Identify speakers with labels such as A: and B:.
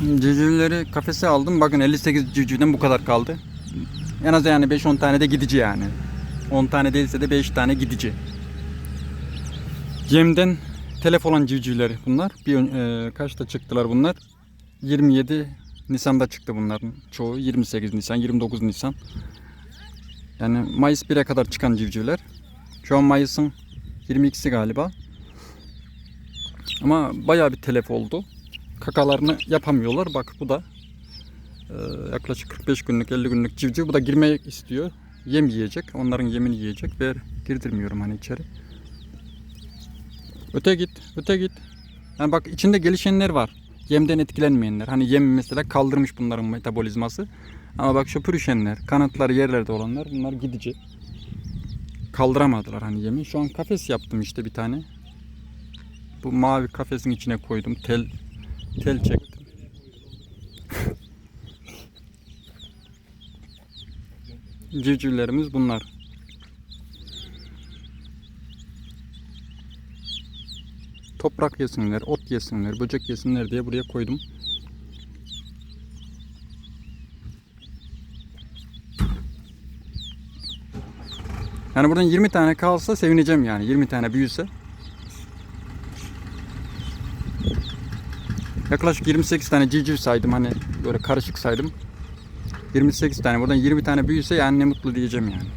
A: Civcivleri kafese aldım. Bakın 58 civcivden bu kadar kaldı. En az yani 5-10 tane de gidici yani. 10 tane değilse de 5 tane gidici. Yemden telef olan civcivleri bunlar. Bir e, kaçta çıktılar bunlar? 27 Nisan'da çıktı bunların çoğu. 28 Nisan, 29 Nisan. Yani Mayıs 1'e kadar çıkan civcivler. Şu an Mayıs'ın 22'si galiba. Ama bayağı bir telef oldu. Kakalarını yapamıyorlar. Bak bu da e, yaklaşık 45 günlük 50 günlük civciv. Bu da girmek istiyor. Yem yiyecek. Onların yemini yiyecek ve girdirmiyorum hani içeri. Öte git, öte git. Yani bak içinde gelişenler var. Yemden etkilenmeyenler. Hani yem mesela kaldırmış bunların metabolizması. Ama bak şu pürüşenler, kanatları yerlerde olanlar bunlar gidici. Kaldıramadılar hani yemi. Şu an kafes yaptım işte bir tane. Bu mavi kafesin içine koydum. Tel tel çektim. Civcivlerimiz bunlar. Toprak yesinler, ot yesinler, böcek yesinler diye buraya koydum. Yani buradan 20 tane kalsa sevineceğim yani. 20 tane büyüse. Yaklaşık 28 tane civciv saydım hani böyle karışık saydım. 28 tane buradan 20 tane büyüse yani ne mutlu diyeceğim yani.